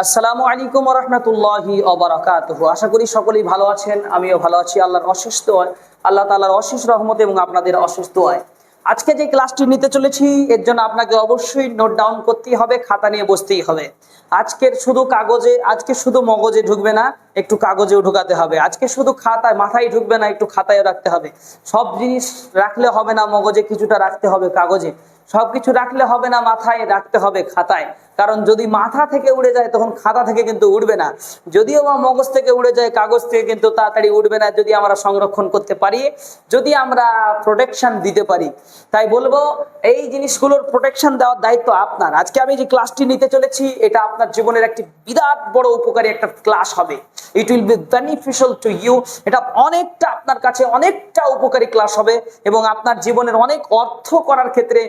আসসালামু আলাইকুম রহমতুল্লাহি অবরাকাতুহ আশা করি সকলেই ভালো আছেন, আমিও ভালো আছি, আল্লাহর অশেষ দোয়ায়, আল্লাহ তাআলার অশেষ রহমত এবং আপনাদের অশেষ দোয়ায়। আজকে যে ক্লাসটি নিতে চলেছি, এর জন্য আপনাকে অবশ্যই নোট ডাউন করতেই হবে, খাতা নিয়ে বসতেই হবে। আজকের শুধু কাগজে, আজকে শুধু মগজে ঢুকবে না, একটু কাগজেও ঢুকাতে হবে। আজকে শুধু খাতায়, মাথায় ঢুকবে না, একটু খাতায় রাখতে হবে। সব জিনিস রাখলে হবে না, মগজে কিছুটা রাখতে হবে কাগজে। সবকিছু রাখলে হবে না, মাথায় রাখতে হবে খাতায়। কারণ যদি মাথা থেকে উড়ে যায় তখন খাতা থেকে কিন্তু উঠবে না। যদিও বা মগজ থেকে উড়ে যায়, কাগজ থেকে কিন্তু তাড়াতাড়ি উঠবে না যদি আমরা সংরক্ষণ করতে পারি, যদি আমরা প্রোটেকশন দিতে পারি। তাই বলব, এই জিনিসগুলোর প্রোটেকশন দেওয়ার দায়িত্ব আপনার। আজকে আমি যে ক্লাসটি নিতে চলেছি, এটা আপনার জীবনের একটি বিরাট বড় উপকারী একটা ক্লাস হবে। It will be beneficial to you এটা অনেকটা আপনার কাছে অনেকটা উপকারী ক্লাস হবে এবং আপনার জীবনের অনেক অর্থ করার ক্ষেত্রে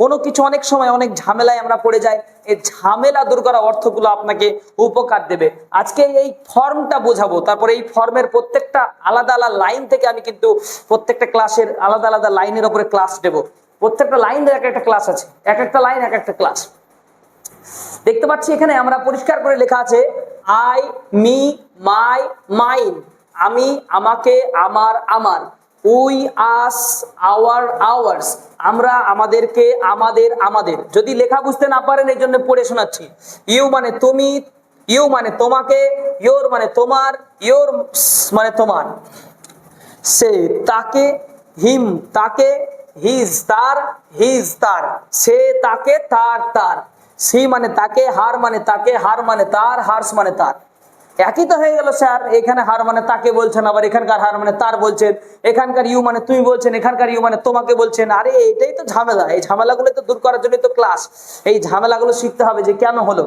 কোনো কিছু অনেক সময় অনেক ঝামেলায় আমরা পড়ে যাই। এই ঝামেলা দূর করা অর্থগুলো আপনাকে উপকার দেবে। আজকে এই ফর্মটা বোঝাবো। তারপরে এই ফর্মের প্রত্যেকটা আলাদা আলাদা লাইন থেকে আমি কিন্তু প্রত্যেকটা ক্লাসের আলাদা আলাদা লাইনের উপরে ক্লাস দেব। প্রত্যেকটা লাইনের এক একটা ক্লাস আছে। এক একটা লাইন, এক একটা ক্লাস। দেখতে পাচ্ছি এখানে আমরা পরিষ্কার করে লেখা আছে, আই, মি, মাই, মাইন। আমি, আমাকে, আমার আমার। We us, our, ours. আমরা আমাদেরকে আমাদের আমাদের। যদি লেখা বুঝতে না পারেন, এই জন্য পড়ে শোনাচ্ছি। ইউ মানে তুমি, ইউ মানে তোমাকে, ইয়োর মানে তোমার, ইয়োর মানে তোমার। সে তাকে, হিম তাকে, হিজ তার হিজ তার। সে তাকে, তার তার। সি মানে তাকে, হার মানে তাকে, হার মানে তার, হার্স মানে তার। একই তো হয়ে গেল, স্যার। এখানে হার মানে তাকে বলছেন, আবার এখানকার হার মানে তার বলছেন। এখানকার ইউ মানে তুমি বলছেন, এখানকার ইউ মানে তোমাকে বলছেন। আরে, এটাই তো ঝামেলা। এই ঝামেলাগুলো তো দূর করার জন্যই তো ক্লাস এই ঝামেলাগুলো শিখতে হবে যে কেন হলো।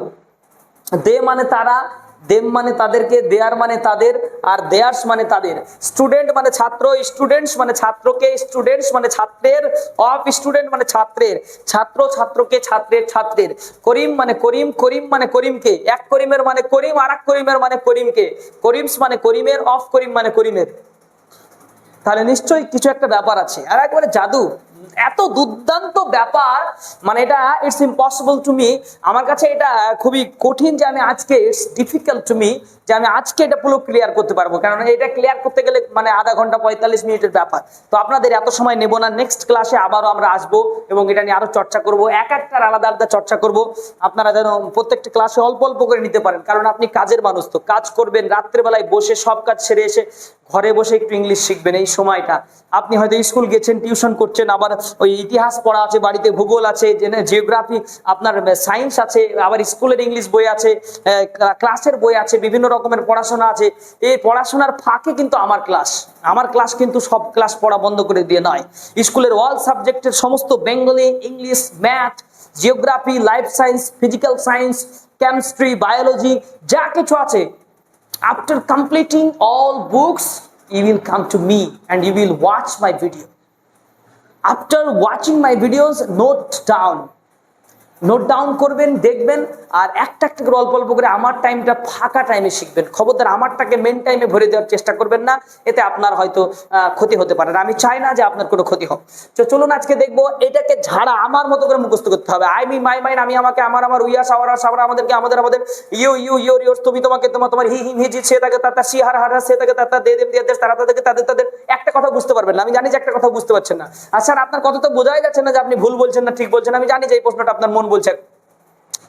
দে মানে তারা দেম মানে তাদেরকে, দেয়ার মানে তাদের, আর দেয়ার্স মানে তাদের। স্টুডেন্ট মানে ছাত্র, স্টুডেন্টস মানে ছাত্রকে, স্টুডেন্টস মানে ছাত্রের, অফ স্টুডেন্ট মানে ছাত্রের। ছাত্র ছাত্রকে ছাত্রের ছাত্রের। করিম মানে করিম করিম মানে করিমকে। এক করিমের মানে করিম আর এক করিমের মানে করিমকে। করিমস মানে করিমের, অফ করিম মানে করিমের। তাহলে নিশ্চয়ই কিছু একটা ব্যাপার আছে। আর একবারে জাদু। এত দুর্দান্ত ব্যাপার মানে এটা ইটস ইম্পসিবল টু মি আমার কাছে এটা খুবই কঠিন যে আমি আজকে ইটস ডিফিকাল্ট টু মি যে আমি আজকে এটা পুরো ক্লিয়ার করতে পারব। কারণ এটা ক্লিয়ার করতে গেলে মানে আধা ঘণ্টা পঁয়তাল্লিশ মিনিটের ব্যাপার। তো আপনাদের এত সময় নেব না নেক্সট ক্লাসে আবারও আমরা আসব এবং এটা নিয়ে আরও চর্চা করব। এক একটার আলাদা আলাদা চর্চা করব। আপনারা যেন প্রত্যেকটা ক্লাসে অল্প অল্প করে নিতে পারেন। কারণ আপনি কাজের মানুষ তো, কাজ করবেন, রাত্রেবেলায় বসে সব কাজ সেরে এসে ঘরে বসে একটু ইংলিশ শিখবেন এই সময়টা। আপনি হয়তো স্কুল গেছেন টিউশন করছেন, আবার ওই ইতিহাস পড়া আছে, বাড়িতে ভূগোল আছে জিওগ্রাফি, আপনার সায়েন্স আছে, আবার স্কুলের ইংলিশ বই আছে ক্লাসের বই আছে, বিভিন্ন রকমের পড়াশোনা আছে। এই পড়াশোনার ফাঁকে কিন্তু আমার ক্লাস। আমার ক্লাস কিন্তু সব ক্লাস পড়া বন্ধ করে দিয়ে নয়। স্কুলের অল সাবজেক্টের সমস্ত Bengali, English, math, geography life science physical science chemistry biology যা কিছু আছে। After completing all books, you will come to me and you will watch my video. After watching my videos note down note down করবেন, দেখবেন, আর একটা একটা করে অল্প অল্প করে আমার টাইমটা ফাঁকা টাইমে শিখবেন। খবরদার আমারটাকে মেন টাইমে ভরে দেওয়ার চেষ্টা করবেন না, এতে আপনার হয়তো ক্ষতি হতে পারে। আমি চাই না যে আপনার কোনো ক্ষতি হোক। তো চলুন আজকে দেখব, এটাকে ঝাড়া আমার মতো করে মুখস্থ করতে হবে। আই মি মাই মাইন আমি আমাকে, আমার আমার উইয়াস আওয়ার সাওয়ার, আমাদেরকে, আমাদের আমাদের ইউ ইউ ইউর ইউর তুমি তোমাকে তোমার তোমার, হি হিম হিজি সে, তাকে তাতা সি, হার হার সে, তাকে তাতা দে দেম দিয়ে তারা, তাদেরকে, তাদের তাদের, একটা কথা বুঝতে পারবেন না। আমি জানি যে একটা কথা বুঝতে পারছেন না। আর স্যার, আপনার কথা তো বোঝাই যাচ্ছে না যে আপনি ভুল বলছেন না, ঠিক বলছেন আমি জানি যে এই প্রশ্নটা আপনার মন বলছে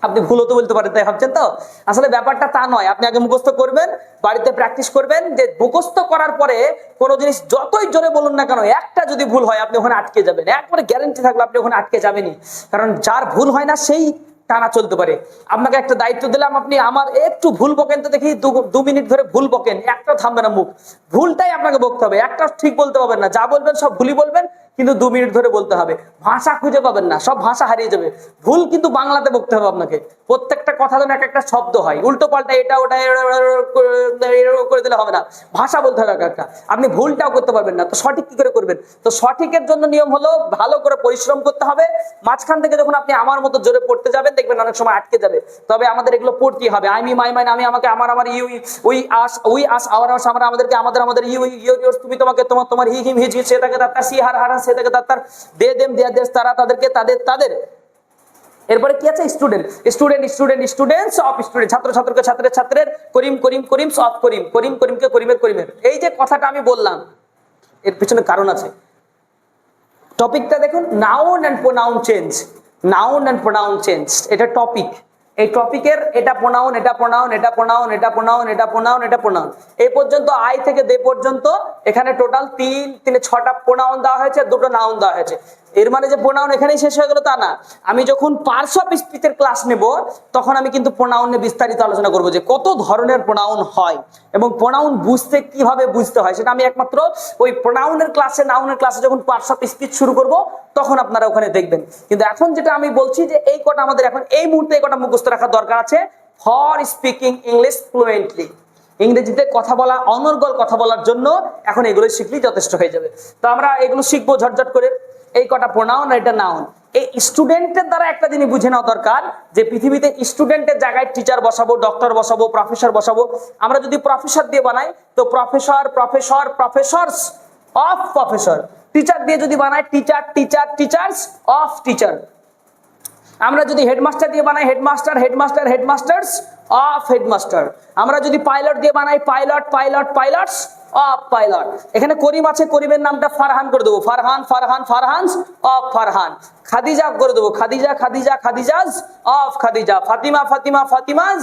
আপনি ভুল তো বলতে পারেন, তাই ভাবছেন তো? আসলে ব্যাপারটা তা নয়। আপনি আগে মুখস্থ করবেন, বাড়িতে প্র্যাকটিস করবেন, যে মুখস্থ করার পরে কোনো জিনিস যতই জোরে বলুন না কেন, একটা যদি ভুল হয়, আপনি ওখানে আটকে যাবেন। একবারে গ্যারেন্টি থাকলে, আপনি ওখানে আটকে যাবেনই। কারণ যার ভুল হয় না, সেই টানা চলতে পারে। আপনাকে একটা দায়িত্ব দিলাম আপনি, আমার একটু ভুল বকেন তো দেখি, দু মিনিট ধরে ভুল বকেন একটা থামবে না মুখ। ভুলটাই আপনাকে বকতে হবে একটা ঠিক বলতে পারবেন না। যা বলবেন সব ভুলই বলবেন কিন্তু দু মিনিট ধরে বলতে হবে, ভাষা খুঁজে পাবেন না, সব ভাষা হারিয়ে যাবে। ভুল কিন্তু বাংলাতে বকতে হবে আপনাকে। প্রত্যেকটা কথা যেন এক একটা শব্দ হয়, উল্টো পাল্টা এটা, ওটা করে দিলে হবে না। ভাষা বলতে হবে এক একটা। আপনি ভুলটাও করতে পারবেন না। তো সঠিক কি করে করবেন? তো সঠিকের জন্য নিয়ম হলো ভালো করে পরিশ্রম করতে হবে। মাঝখান থেকে যখন আপনি আমার মতো জোরে পড়তে যাবেন, দেখবেন অনেক সময় আটকে যাবে। তবে আমাদের এগুলো পড়তেই হবে। আমি, মাই মাইন আমি, আমাকে, আমার আমার, you, we, us we, us, our us আমরা আমাদেরকে, আমাদের আমাদের, ইউ ইউ তুমি তোমাকে তোমার তোমার, হি, হিম হিজি সে, তাকে, তার সি হার হার সে তার তার দে দেম, দেয়া দেশ, তারা তাদেরকে তাদের তাদের। এরপরে কি আছে? Student student student students of student ছাত্র, ছাত্রকে ছাত্রের ছাত্রের, করিম করিম করিম অফ করিম। করিম, করিমকে করিমের করিমের। এই যে কথাটা আমি বললাম, এর পিছনে কারণ আছে। টপিকটা দেখুন noun and pronoun change noun and pronoun change এটা টপিক এই টপিকের এটা প্রোনাউন এটা প্রোনাউন এটা প্রোনাউন এটা প্রোনাউন এটা প্রোনাউন এটা প্রোনাউন এই পর্যন্ত আই থেকে দে পর্যন্ত এখানে টোটাল তিন, তিনে ছটা প্রোনাউন দেওয়া হয়েছে, দুটো নাউন দেওয়া হয়েছে। এর মানে যে প্রোনাউন এখানেই শেষ হয়ে গেল তা না। আমি যখন পার্টস অফ স্পিচের ক্লাস নেব, তখন আমি কিন্তু প্রোনাউন নিয়ে বিস্তারিত আলোচনা করব যে কত ধরনের প্রোনাউন হয় এবং প্রোনাউন বুঝতে কীভাবে বুঝতে হয়। সেটা আমি একমাত্র ওই প্রোনাউনের ক্লাসে নাউনের ক্লাসে যখন পার্টস অফ স্পিচ শুরু করব, তখন আপনারা ওখানে দেখবেন। কিন্তু এখন যেটা আমি বলছি যে এই কটা আমাদের এখন এই মুহূর্তে এই কটা মুখস্থ রাখার দরকার আছে ফর স্পিকিং ইংলিশ ফ্লুয়েন্টলি ইংরেজিতে কথা বলা, অনর্গল কথা বলার জন্য এখন এগুলো শিখলেই যথেষ্ট হয়ে যাবে। তো আমরা এগুলো শিখব ঝটঝট করে। এই কটা প্রোনাউন এটা নাউন এই স্টুডেন্টের দ্বারা একটা জিনিস বুঝে নেওয়া দরকার যে পৃথিবীতে স্টুডেন্টের জায়গায় টিচার বসাবো ডক্টর বসাবো প্রফেসর বসাবো। আমরা যদি প্রফেসর দিয়ে বানাই, তো professor professor professors of professor teacher দিয়ে যদি বানাই teacher teacher teachers of teacher আমরা যদি হেডমাস্টার দিয়ে বানাই headmaster headmaster headmasters of headmaster আমরা যদি পাইলট দিয়ে বানাই pilot pilot pilots of pilot এখানে করিম আছে, করিমের নামটা ফারহান করে দেবো। ফারহান ফারহান ফারহানস অফ ফারহান। খাদিজা করে দেবো। খাদিজা খাদিজা, খাদিজাজ অফ খাদিজা। ফাতিমা ফাতিমা, ফাতিমাজ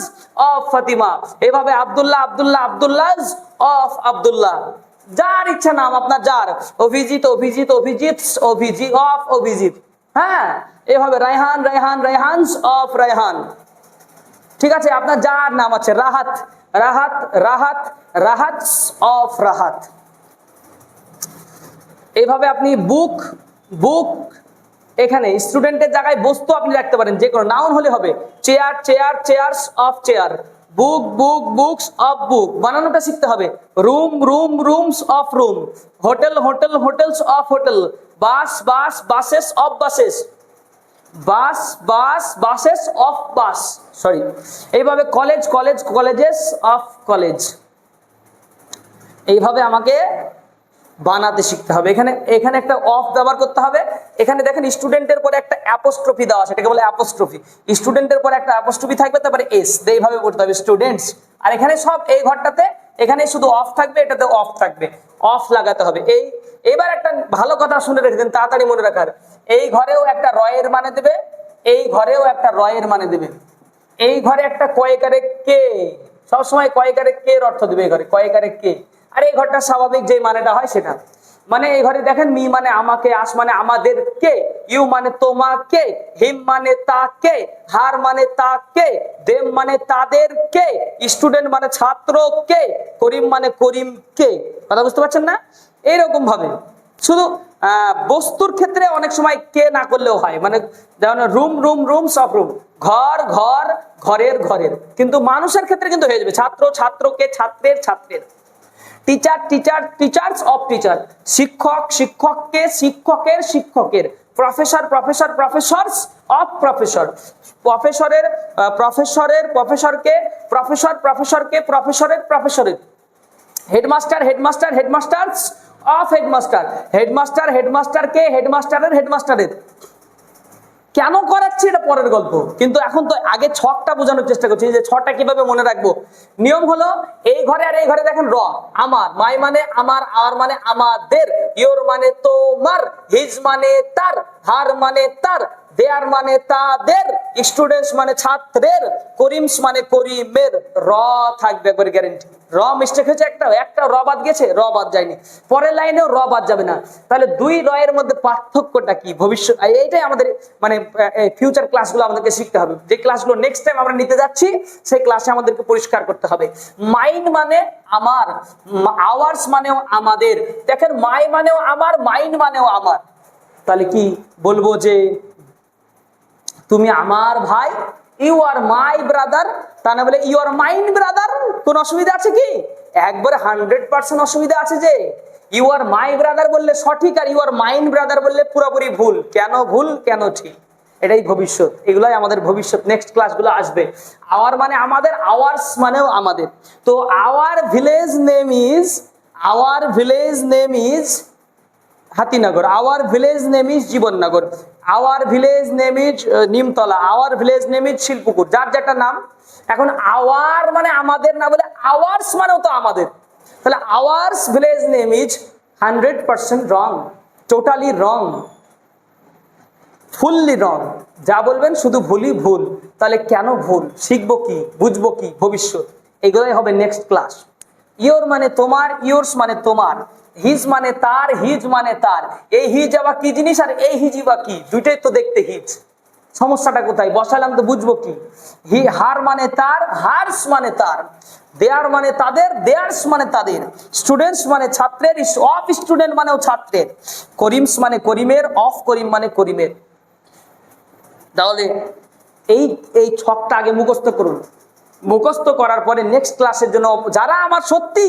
অফ ফাতিমা। এভাবে আব্দুল্লাহ আব্দুল্লাহ আব্দুল্লাহ অফ আব্দুল্লাহ। যার ইচ্ছা নাম আপনার যার। অভিজিৎ অভিজিৎ অভিজিৎ অভিজিৎ অফ অভিজিৎ। হ্যাঁ এভাবে রায়হান রায়হান রায়হানস অফ রায়হান। ঠিক আছে, আপনার যার নাম আছে, রাহাত। রাহাত রাহাত রাহাত অফ রাহাত। এইভাবে আপনি বুক বুক, এখানে স্টুডেন্টের জায়গায় বস্তু আপনি রাখতে পারেন, যে কোনো নাউন হলে হবে। Chair chair, chairs of chair. Book book, books of book. বানানোটা শিখতে হবে। Room room, rooms of room. Hotel hotel, hotels of hotel. Bus bus, buses of buses. Bus bus, buses of bus sorry এইভাবে college college colleges of college এইভাবে আমাকে বানাতে শিখতে হবে। এখানে এখানে একটা অফ ব্যবহার করতে হবে। এখানে দেখেন স্টুডেন্টের পরে একটা অ্যাপোস্ট্রফি দেওয়া সেটাকে বলে অ্যাপোস্ট্রফি স্টুডেন্টের পরে একটা অ্যাপোস্ট্রফি থাকবে, তারপরে এস এইভাবে করতে হবে স্টুডেন্টস আর এখানে সব এই ঘরটাতে, এখানে শুধু অফ থাকবে, এটাতে অফ থাকবে। অফ লাগাতে হবে। এই, এবার একটা ভালো কথা শুনে রেখেছেন তাড়াতাড়ি মনে রাখার। এই ঘরেও একটা রয়ের মানে দেবে, এই ঘরেও একটা রয়ের মানে দেবে। এই ঘরে একটা কয়েকারে কে? সবসময় কয়েকারে কে অর্থ দেবে এই ঘরে? কয়েকারে কে? আর এই ঘরটা স্বাভাবিক যে মানেটা হয় সেটা। মানে এই ঘরে দেখেন, মি মানে আমাকে, আস মানে আমাদের কে, ইউ মানে তোমাকে, হিম মানে তাকে, হার মানে তাকে, দেম মানে তাদের কে, স্টুডেন্ট মানে ছাত্র কে, করিম মানে করিম কে। কথা বুঝতে পারছেন না? এইরকম ভাবে শুধু বস্তুর ক্ষেত্রে অনেক সময় কে না করলেও হয়। মানে যেমন রুম রুম রুম, সব রুম। ঘর ঘর, ঘরের ঘরের। কিন্তু মানুষের ক্ষেত্রে কিন্তু হয়ে যাবে। ছাত্র, ছাত্রকে ছাত্রের ছাত্রের। Teacher teacher teachers of teacher শিক্ষক, শিক্ষককে শিক্ষকের শিক্ষকের। Professor professor professors of professor প্রফেসরের প্রফেসরের প্রফেসরকে প্রফেসর প্রফেসরকে প্রফেসরের প্রফেসরের headmaster headmaster headmasters of headmaster headmaster headmaster headmaster হেডমাস্টারের হেডমাস্টারের কেন করাচ্ছি এটা পরের গল্প? কিন্তু এখন তো আগে ছকটা বোঝানোর চেষ্টা করছি, যে ছটা কীভাবে মনে রাখব? নিয়ম হলো, এই ঘরে আর এই ঘরে দেখেন র, আমার। মাই মানে আমার, আর মানে আমাদের। ইয়োর মানে তোমার, হিজ মানে তার, হার মানে তার। দেয়ার মানে তাদের স্টুডেন্টস মানে ছাত্রের, করিমস মানে করিমের, র থাকবে করে গ্যারেন্টি র মিস্টেক হয়েছে একটা একটা র বাদ গেছে, র বাদ যায়নি। পরের লাইনেও র বাদ যাবে না। তাহলে দুই র এর মধ্যে পার্থক্যটা কি? ভবিষ্যৎ এইটাই আমাদের মানে ফিউচার ক্লাসগুলো আমাদেরকে শিখতে হবে। যে ক্লাসগুলো নেক্সট টাইম আমরা নিতে যাচ্ছি, সেই ক্লাসে আমাদেরকে পরিষ্কার করতে হবে। মাইন্ড মানে আমার আওয়ার্স মানেও আমাদের। দেখেন মাই মানেও আমার মাইন্ড মানেও আমার। তাহলে কি বলব যে তুমি আমার ভাই ইউ আর মাই ব্রাদার তা না বলে ইউ আর মাইন্ড ব্রাদার কোন অসুবিধা আছে কি? একবারে হান্ড্রেড পার্সেন্ট অসুবিধা আছে যে ইউ আর মাই ব্রাদার বললে সঠিক আর ইউ আর মাইন্ড ব্রাদার বললে পুরোপুরি ভুল। কেন ভুল, কেন ঠিক? এটাই ভবিষ্যৎ। এগুলাই আমাদের ভবিষ্যৎ। নেক্সট ক্লাসগুলো আসবে। আওয়ার মানে আমাদের আওয়ার্স মানেও আমাদের। তো our village name is our village name is Hatinagar. Our village name is Jibannagar. Our village name is Nimtala. Our village name is Shilpukur. যার যেটা নাম। এখন আওয়ার মানে আমাদের না বলে আওয়ার্স মানেও তো আমাদের। তাহলে ours village name is hundred percent wrong, totally wrong, fully wrong. যা বলবেন শুধু ভুলই ভুল। তাহলে কেন ভুল? শিখব কি? বুঝব কি? ভবিষ্যৎ? এগুলোই হবে নেক্সট ক্লাস ইয়োর মানে তোমার ইয়োর্স মানে তোমার। হিজ মানে তার, হিজ মানে তার। এই হিজ আবার কি জিনিস? আর এই হিজি বা কি? দুইটাই তো দেখতে হিজ। সমস্যাটা কোথায়? বসালাম তো বুঝব কি? হি, হার মানে তার, হার্স মানে তার। দেয়ার মানে তাদের, দেয়ার্স মানে তাদের। স্টুডেন্টস মানে ছাত্রের অফ স্টুডেন্ট মানেও ছাত্রের। করিমস মানে করিমের, অফ করিম মানে করিমের। তাহলে এই এই ছকটা আগে মুখস্থ করুন। মুখস্থ করার পরে নেক্সট ক্লাসের জন্য, যারা আমার সত্যি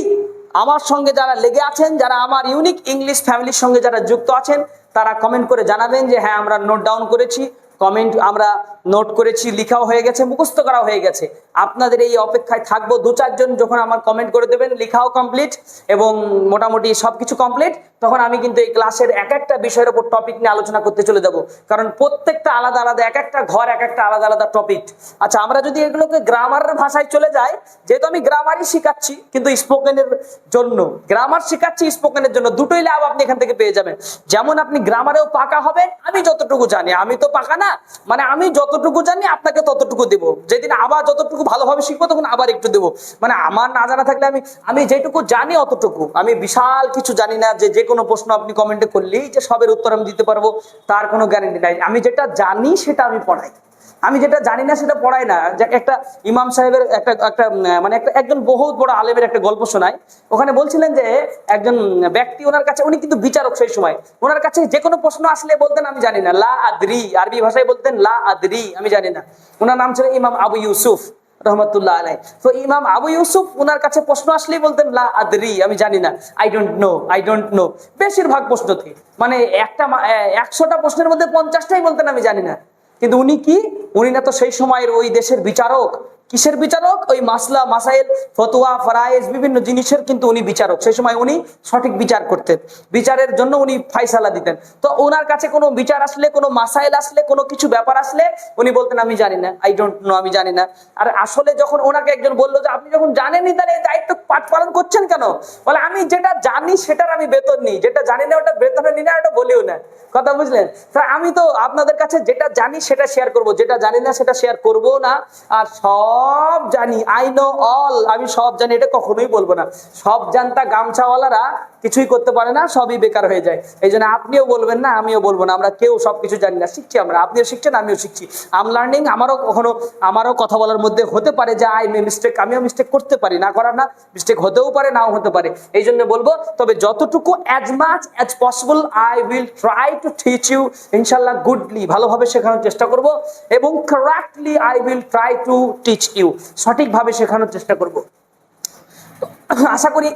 আমার সঙ্গে যারা লেগে আছেন, যারা আমার ইউনিক ইংলিশ ফ্যামিলির সঙ্গে যারা যুক্ত আছেন, তারা কমেন্ট করে জানাবেন যে হ্যাঁ আমরা নোট ডাউন করেছি। কমেন্ট আমরা নোট করেছি, লিখাও হয়ে গেছে, মুখস্থ করা হয়ে গেছে। আপনাদের এই অপেক্ষায় থাকব। দু চারজন যখন আমার কমেন্ট করে দেবেন, লিখাও কমপ্লিট এবং মোটামুটি সবকিছু কমপ্লিট তখন আমি কিন্তু এই ক্লাসের এক একটা বিষয়ের উপর টপিক নিয়ে আলোচনা করতে চলে যাব। কারণ প্রত্যেকটা আলাদা আলাদা, এক একটা ঘর, এক একটা আলাদা আলাদা টপিক আচ্ছা আমরা যদি এগুলোকে গ্রামারের ভাষায় চলে যাই, যেহেতু আমি গ্রামারই শেখাচ্ছি, কিন্তু স্পোকেনের জন্য গ্রামার শেখাচ্ছি স্পোকেনের জন্য, দুটোই লাভ আপনি এখান থেকে পেয়ে যাবেন। যেমন আপনি গ্রামারেও পাকা হবেন, আমি যতটুকু জানি, আমি তো পাকা না মানে আমি যতটুকু জানি, আপনাকে ততটুকু দেবো। যেদিন আবার যতটুকু ভালোভাবে শিখব তখন আবার একটু দেবো। মানে আমার না জানা থাকলে আমি আমি যেটুকু জানি অতটুকু। আমি বিশাল কিছু জানি না যে যে কোনো প্রশ্ন আপনি কমেন্টে করলেই যে সবের উত্তর আমি দিতে পারব, তার কোনো গ্যারেন্টি নাই। আমি যেটা জানি সেটা আমি পড়াই। আমি যেটা জানি না সেটা পড়াই না। একটা ইমাম সাহেবের একটা একটা মানে একটা, একজন বহুত বড় আলেমের একটা গল্প শোনায় ওখানে বলছিলেন যে একজন ব্যক্তি ওনার কাছে, উনি কিন্তু বিচারক সেই সময়। ওনার কাছে যে কোনো প্রশ্ন আসলে বলতেন আমি জানি না। লা আদরি, আরবি ভাষায় বলতেন লা আদরি, আমি জানি না। ওনার নাম ছিল ইমাম আবু ইউসুফ। রহমতুল্লাহ আলাই তো ইমাম আবু ইউসুফ ওনার কাছে প্রশ্ন আসলেই বলতেন, লা আদরি, আমি জানি না। I don't know I don't know বেশিরভাগ থেকে মানে একটা একশোটা প্রশ্নের মধ্যে পঞ্চাশটাই বলতেন, আমি জানি না। কিন্তু উনি কি? উনি না তো সেই সময়ের ওই দেশের বিচারক কিসের বিচারক? ওই মাসলা, মাসাইল, ফতোয়া, ফরায়েজ, বিভিন্ন জিনিসের কিন্তু উনি বিচারক। সেই সময় উনি সঠিক বিচার করতেন। বিচারের জন্য উনি ফাইসালা দিতেন। তো ওনার কাছে কোনো বিচার আসলে, কোনো মাসাইল আসলে, কোনো কিছু ব্যাপার আসলে, উনি বলতেন, আমি জানি না আই ডোন্ট নো আমি জানি না। আর আসলে যখন ওনাকে একজন বলল যে, আপনি যখন জানেনই তাহলে এই দায়িত্ব পাঠ পালন করছেন কেন? বলে, আমি যেটা জানি সেটার আমি বেতন নিই। যেটা জানি না ওটা বেতনে নিই না, ওটা বলিও না। কথা বুঝলেন? আমি তো আপনাদের কাছে যেটা জানি সেটা শেয়ার করব। যেটা জানি না সেটা শেয়ার করব না। আর সব জানি আই নো অল আমি সব জানি এটা কখনোই বলব না। সব জানতা গামছাওয়ালারা কিছুই করতে পারে না, সবই বেকার হয়ে যায়। এই জন্য আপনিও বলবেন না, আমিও বলব না, আমরা কেউ সব কিছু জানি না, শিখছি আমরা। আপনিও শিখছেন, আমিও শিখছি। আম লার্নিং আমারও কখনো, আমারও কথা বলার মধ্যে হতে পারে যে, আই মে মিস্টেক আমিও মিস্টেক করতে পারি। না করার না মিস্টেক হতেও পারে, নাও হতে পারে। এই জন্য বলব, তবে যতটুকু as much as possible I will try to teach you ইনশাল্লাহ গুডলি ভালোভাবে শেখানোর চেষ্টা করব, এবং correctly I will try to teach you সঠিকভাবে শেখানোর চেষ্টা করব। আশা করি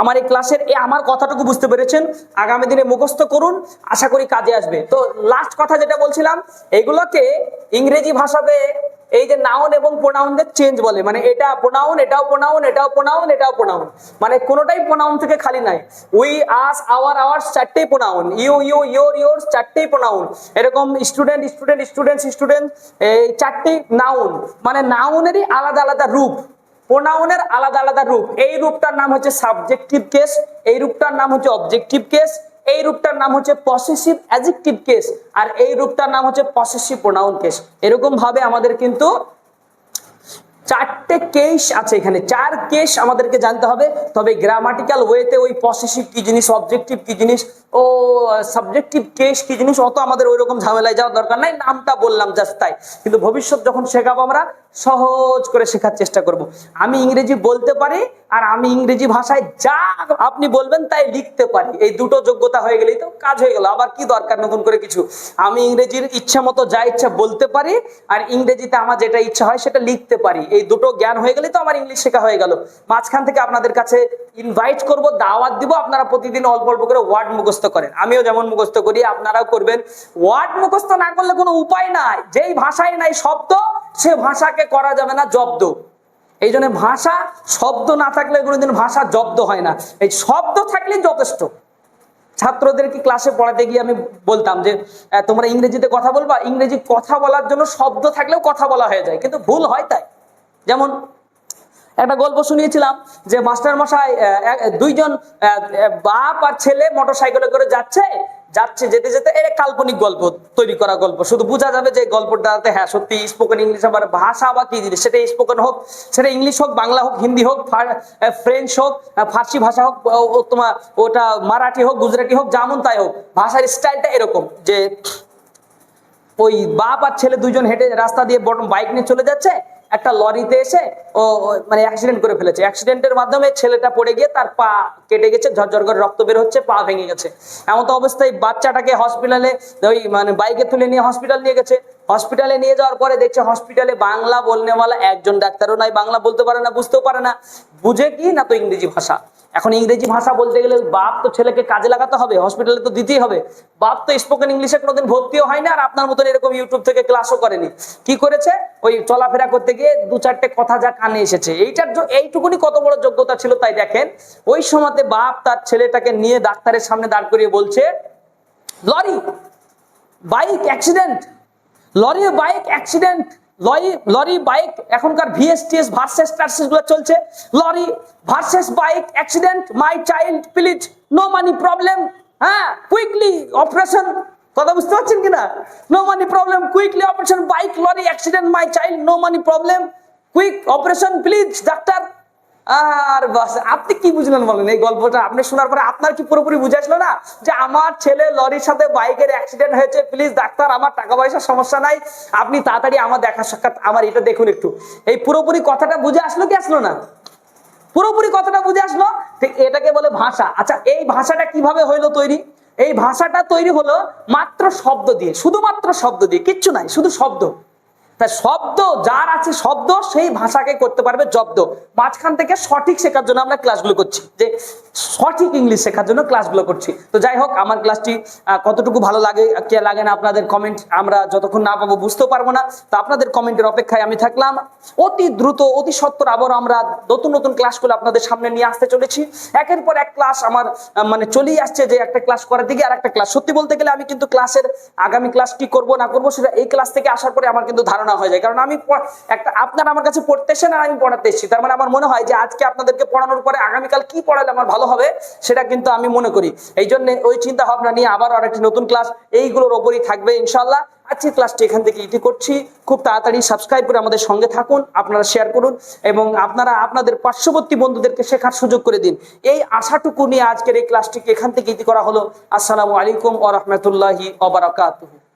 আমার এই ক্লাসের এই আমার কথাটুকু বুঝতে পেরেছেন। আগামী দিনে মুখস্থ করুন, আশা করি কাজে আসবে। তো লাস্ট কথা যেটা বলছিলাম, এগুলোকে ইংরেজি ভাষাতে এই যে নাউন এবং প্রোনাউনদের চেঞ্জ বলে মানে এটা প্রোনাউন এটাও প্রোনাউন এটাও প্রোনাউন এটাও প্রোনাউন মানে কোনোটাই প্রোনাউন থেকে খালি নাই। We us our our চারটেই pronoun you you your yours চারটেই pronoun এরকম স্টুডেন্ট স্টুডেন্ট স্টুডেন্টস স্টুডেন্ট এই চারটেই নাউন মানে নাউনেরই আলাদা আলাদা রূপ। প্রোনাউনের আলাদা আলাদা রূপ। এই রূপটার নাম হচ্ছে সাবজেক্টিভ কেস, এই রূপটার নাম হচ্ছে অবজেক্টিভ কেস, এই রূপটার নাম হচ্ছে পসেসিভ অ্যাজেক্টিভ কেস, আর এই রূপটার নাম হচ্ছে পসেসিভ প্রোনাউন কেস। এরকম ভাবে আমাদের কিন্তু চারটে কেস আছে এখানে। চার কেস আমাদেরকে জানতে হবে, তবে গ্রামাটিক্যাল ওয়েতে ওই পসেসিভ কি জিনিস অবজেক্টিভ কি জিনিস ও সাবজেক্টিভ কেস কি জিনিস? অত আমাদের ওই রকম ঝামেলায় যাওয়ার দরকার নাই। নামটা বললাম জাস্ট তাই। কিন্তু ভবিষ্যৎ যখন শেখাবো আমরা, সহজ করে শেখার চেষ্টা করব। আমি ইংরেজি বলতে পারি আর আমি ইংরেজি ভাষায় যা আপনি বলবেন তাই লিখতে পারি। এই দুটো যোগ্যতা হয়ে গেলেই তো কাজ হয়ে গেল। আবার কি দরকার নতুন করে কিছু? আমি ইংরেজির ইচ্ছা মতো যা ইচ্ছা বলতে পারি আর ইংরেজিতে আমার যেটা ইচ্ছা হয় সেটা লিখতে পারি। এই দুটো জ্ঞান হয়ে গেলে তো আমার ইংলিশ শেখা হয়ে গেল। মাঝখান থেকে আপনাদের কাছে ইনভাইট করব, দাওয়াত দিব। আপনারা প্রতিদিন অল্প অল্প করে ওয়ার্ড মুখস্থ করেন। আমিও যেমন মুখস্থ করি, আপনারাও করবেন। ওয়ার্ড মুখস্থ না করলে কোনো উপায় নাই। যেই ভাষায় নাই শব্দ, সে ভাষাকে করা যাবে না জব্দ। এই জন্য ভাষা, শব্দ না থাকলে কোনোদিন ভাষা জব্দ হয় না। এই শব্দ থাকলেই যথেষ্ট। ছাত্রদেরকে ক্লাসে পড়াতে গিয়ে আমি বলতাম যে তোমরা ইংরেজিতে কথা বলবা? ইংরেজি কথা বলার জন্য শব্দ থাকলেও কথা বলা হয়ে যায়। কিন্তু ভুল হয় তাই। যেমন একটা গল্প শুনিয়েছিলাম যে মাস্টার মশাই দুইজন বাপ আর ছেলে মোটর সাইকেলে করে যাচ্ছে যাচ্ছে যেতে যেতে এটা কাল্পনিক গল্প তৈরি করা গল্প। শুধু বোঝা যাবে যে গল্পটাতে হ্যাঁ সত্যি স্পোকেন ইংলিশ আবার ভাষা বা কি জিনিস, সেটা স্পোকেন হোক, সেটা ইংলিশ হোক, বাংলা হোক, হিন্দি হোক ফ্রেঞ্চ হোক ফার্সি ভাষা হোক তোমার ওটা মারাঠি হোক, গুজরাটি হোক, যেমন তাই হোক, ভাষার স্টাইলটা এরকম যে ওই বাপ আর ছেলে দুইজন হেঁটে রাস্তা দিয়ে বাইক নিয়ে চলে যাচ্ছে একটা লরিতে এসে ও মানে অ্যাক্সিডেন্ট করে ফেলেছে। অ্যাক্সিডেন্টের মাধ্যমে ছেলেটা পড়ে গিয়ে তার পা কেটে গেছে, ঝরঝর করে রক্ত বের হচ্ছে, পা ভেঙে গেছে। এমন তো অবস্থায় বাচ্চাটাকে হসপিটালে ওই মানে বাইকে তুলে নিয়ে হসপিটাল নিয়ে গেছে। হসপিটালে নিয়ে যাওয়ার পরে দেখছে হসপিটালে বাংলা বলনেওয়ালা একজন ডাক্তারও নাই, বাংলা বলতে পারে না, বুঝতেও পারে না। বুঝে কি না তো ইংরেজি ভাষা? এখন ইংরেজি ভাষা বলতে গেলে বাপ তো ছেলেকে কাজে লাগাতে হবে হসপিটালে তো দিতেই হবে। বাপ তো স্পোকেন ইংলিশে কোনোদিন ভর্তিও হয় না আর আপনার মতন এরকম ইউটিউব থেকে ক্লাসও করেনি। কি করেছে? ওই চলাফেরা করতে গিয়ে দু চারটে কথা যা কানে এসেছে। এইটার এইটুকুনি কত বড় যোগ্যতা ছিল তাই দেখেন। ওই সময়তে বাপ তার ছেলেটাকে নিয়ে ডাক্তারের সামনে দাঁড় করিয়ে বলছে, lorry bike accident lorry bike accident lorry lorry, bike, এখনকার ভিএসটিএস ভার্সেস টার্সেসগুলো চলছে। Lorry versus bike accident my child please no money problem হ্যাঁ কুইকলি অপারেশন কথা বুঝতে পারছেন কিনা? No money problem quickly operation bike lorry accident my child no money problem quick operation please doctor আর বাস, আপনি কি বুঝলেন বলেন? এই গল্পটা আপনি শোনার পরে আপনার কি পুরোপুরি বুঝে আসলো না? যে আমার ছেলে লরির সাথে বাইকের অ্যাক্সিডেন্ট হয়েছে প্লিজ ডাক্তার, আমার টাকা পয়সার সমস্যা নাই, আপনি তাড়াতাড়ি আমার দেখা সাক্ষাৎ, আমার এটা দেখুন একটু। এই পুরোপুরি কথাটা বুঝে আসলো কি আসলো না? পুরোপুরি কথাটা বুঝে আসলো? ঠিক এটাকে বলে ভাষা। আচ্ছা এই ভাষাটা কীভাবে হইল তৈরি? এই ভাষাটা তৈরি হলো মাত্র শব্দ দিয়ে, শুধুমাত্র শব্দ দিয়ে, কিচ্ছু নাই, শুধু শব্দ। তা শব্দ, যার আছে শব্দ, সেই ভাষাকে করতে পারবে জব্দ। মাঝখান থেকে সঠিক শেখার জন্য আমরা ক্লাসগুলো করছি। যে সঠিক ইংলিশ শেখার জন্য ক্লাসগুলো করছি। তো যাই হোক, আমার ক্লাসটি কতটুকু ভালো লাগে, কে লাগে না আপনাদের কমেন্ট আমরা যতক্ষণ না পাবো বুঝতেও পারব না। তো আপনাদের কমেন্টের অপেক্ষায় আমি থাকলাম। অতি দ্রুত, অতি সত্তর আবার আমরা নতুন নতুন ক্লাসগুলো আপনাদের সামনে নিয়ে আসতে চলেছি। একের পর এক ক্লাস আমার মানে চলেই আসছে যে একটা ক্লাস করার দিকে আর একটা ক্লাস সত্যি বলতে গেলে আমি কিন্তু ক্লাসের আগামী ক্লাস কি করব না করব সেটা এই ক্লাস থেকে আসার পরে আমার কিন্তু ধারণা হয়ে যায়। কারণ আমি একটা, আপনারা আমার কাছে পড়তে এসেন আর আমি পড়াতে এসেছি। তার মানে আমার মনে হয় যে আজকে আপনাদেরকে পড়ানোর পরে আগামীকাল কি পড়ালে আমার ভালো হবে, সেটা কিন্তু আমি মনে করি। এই জন্য ওই চিন্তা ভাবনা নিয়ে আবার আর একটি নতুন ক্লাস এইগুলোর ওপরই থাকবে ইনশাল্লাহ আজকের ক্লাসটি এখান থেকে ইতি করছি। খুব তাড়াতাড়ি সাবস্ক্রাইব করে আমাদের সঙ্গে থাকুন, আপনারা শেয়ার করুন এবং আপনারা আপনাদের পার্শ্ববর্তী বন্ধুদেরকে শেখার সুযোগ করে দিন। এই আশাটুকু নিয়ে আজকের এই ক্লাসটিকে এখান থেকে ইতি করা হলো। আসসালামু আলাইকুম ওয়া রাহমাতুল্লাহি ওয়া বারাকাতুহু।